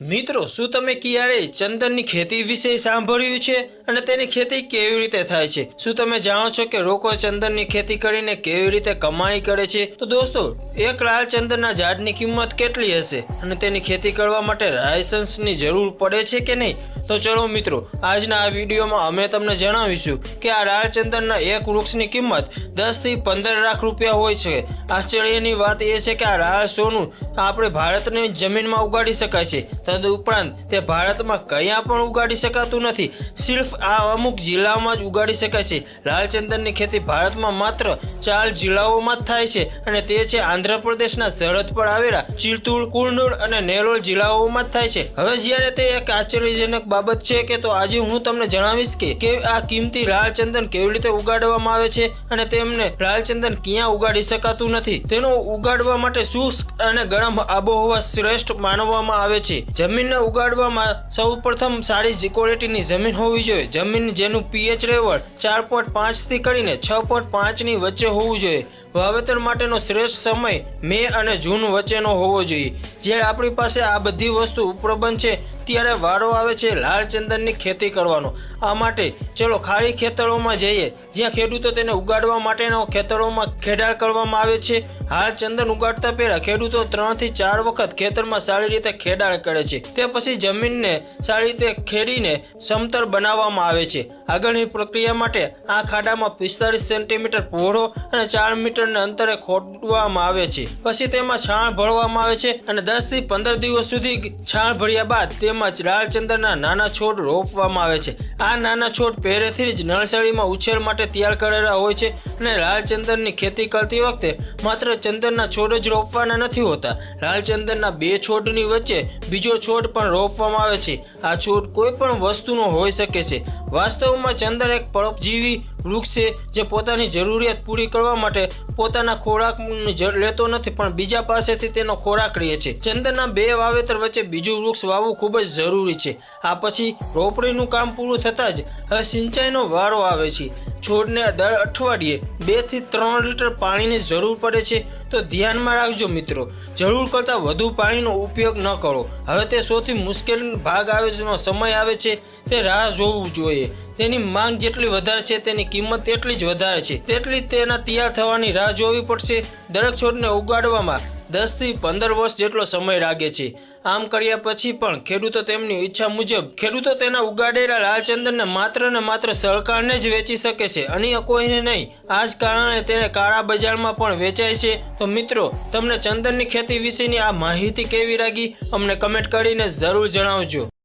મિત્રો, શું તમે ક્યારેય ચંદનની ખેતી વિશે સાંભળ્યું છે? અને તેની ખેતી કેવી રીતે થાય છે? શું તમે જાણો છો કે લોકો ચંદનની ખેતી કરીને કેવી રીતે કમાણી કરે છે? તો દોસ્તો, એક લાલ ચંદનના ઝાડની કિંમત કેટલી હશે? અને તેની ખેતી કરવા માટે લાયસન્સની જરૂર પડે છે કે નહીં? તો ચલો મિત્રો, આજના આ વિડીયોમાં અમે તમને જણાવીશું કે આ લાલ ચંદનના એક વૃક્ષની કિંમત દસથી પંદર લાખ રૂપિયા હોય છે. આશ્ચર્યની વાત એ છે કે આ રાળ સોનું આપણે ભારતની જમીનમાં ઉગાડી શકાય છે. તદુપરાંત તે ભારતમાં કયા પણ ઉગાડી શકાતું નથી. સિર્ફ આ અમુક જિલ્લાઓમાં જ ઉગાડી શકાય છે. લાલ ચંદનની ખેતી ભારતમાં માત્ર ચાર જિલ્લાઓમાં જ થાય છે અને તે છે આંધ્રપ્રદેશના સરહદ પર આવેલા ચિલતુર કુર્નૂલ અને નેરોલ જિલ્લાઓમાં જ થાય છે. હવે જ્યારે તે એક આશ્ચર્યજનક બાબત છે કે તો આજે હું તમને જણાવીશ કે આ કિંમતી લાલ ચંદન કેવી રીતે ઉગાડવામાં આવે છે અને તેમને લાલ ચંદન ક્યાં ઉગાડી શકાતું નથી? તેનો ઉગાડવા માટે શુષ્ક અને ગરમ આબોહવા શ્રેષ્ઠ માનવામાં આવે છે. જમીનને ઉગાડવામાં સૌ પ્રથમ સારી ક્વોલિટીની જમીન હોવી જોઈએ. જમીન જેનું પીએચ લેવલ ચાર પોઈન્ટ પાંચથી કરીને છ પોઈન્ટ પાંચની વચ્ચે હોવું જોઈએ. વાવેતર માટેનો શ્રેષ્ઠ સમય મે અને જૂન વચ્ચેનો હોવો જોઈએ. જ્યારે આપણી પાસે આ બધી વસ્તુ ઉપલબ્ધ છે ત્યારે વારો આવે છે લાલ ચંદનની ખેતી કરવાનો. આ માટે ચલો ખાલી ખેતરોમાં જઈએ. જ્યાં ખેડૂતો તેને ઉગાડવા માટેના ખેતરોમાં ખેડાણ કરવામાં આવે છે. હાલ ચંદન ઉગાડતા પહેલા ખેડૂતો ત્રણથી ચાર વખત ખેતરમાં સારી રીતે ખેડાણ કરે છે. તે પછી જમીનને સારી રીતે ખેડીને સમતલ બનાવવામાં આવે છે. આગળની પ્રક્રિયા માટે આ ખાડામાં પિસ્તાળીસ સેન્ટીમીટર પહોળો અને ચાર મીટરના અંતરે ખોદવામાં આવે છે. પછી તેમાં છાણ ભરવામાં આવે છે અને દસથી પંદર દિવસ સુધી છાણ ભર્યા બાદ તેમાં લાલ ચંદનના નાના છોડ રોપવામાં આવે છે. આ નાના છોડ પહેરેથી જ નર્સરીમાં ઉછેર માટે તૈયાર કરેલા હોય છે અને લાલ ચંદનની ખેતી કરતી વખતે માત્ર ચંદનના છોડ જ રોપવાના નથી હોતા. લાલ ચંદનના બે છોડની વચ્ચે બીજો છોડ પણ રોપવામાં આવે છે. આ છોડ કોઈ પણ વસ્તુનો હોઈ શકે છે. વાસ્તવમાં ચંદન એક પરોપજીવી વૃક્ષ છે જે પોતાની જરૂરિયાત પૂરી કરવા માટે પોતાના ખોરાક લેતો નથી, પણ બીજા પાસેથી તેનો ખોરાક રહે છે. ચંદનના બે વાવેતર વચ્ચે બીજું વૃક્ષ વાવવું ખૂબ જ જરૂરી છે. આ પછી રોપણીનું કામ પૂરું થતાં જ હવે સિંચાઈનો વારો આવે છે. છોડને દર અઠવાડિયે બેથી ત્રણ લીટર પાણીની જરૂર પડે છે. તો ધ્યાનમાં રાખજો મિત્રો. જરૂર કરતાં વધુ પાણીનો ઉપયોગ ન કરો. હવે તે સૌથી મુશ્કેલ ભાગ આવે છે સમય આવે છે, તે રાહ જોવું જોઈએ. તેની માંગ જેટલી વધારે છે, તેની કિંમત તેટલી જ વધારે છે. તેટલી તેના તૈયાર થવાની રાહ જોવી પડશે દરેક છોડને ઉગાડવામાં. દસથી પંદર વર્ષ જેટલો સમય લાગે છે. આમ કર્યા પછી પણ ખેડૂતો તેમની ઈચ્છા મુજબ ખેડૂતો તેના ઉગાડેલા લાલચંદનને માત્ર ને માત્ર સરકારને જ વેચી શકે છે. અન્ય કોઈને નહીં. આ જ કારણે તેને કાળા બજારમાં પણ વેચાય છે. તો મિત્રો, તમને ચંદનની ખેતી વિશેની આ માહિતી કેવી લાગી? અમને કમેન્ટ કરીને જરૂર જણાવજો.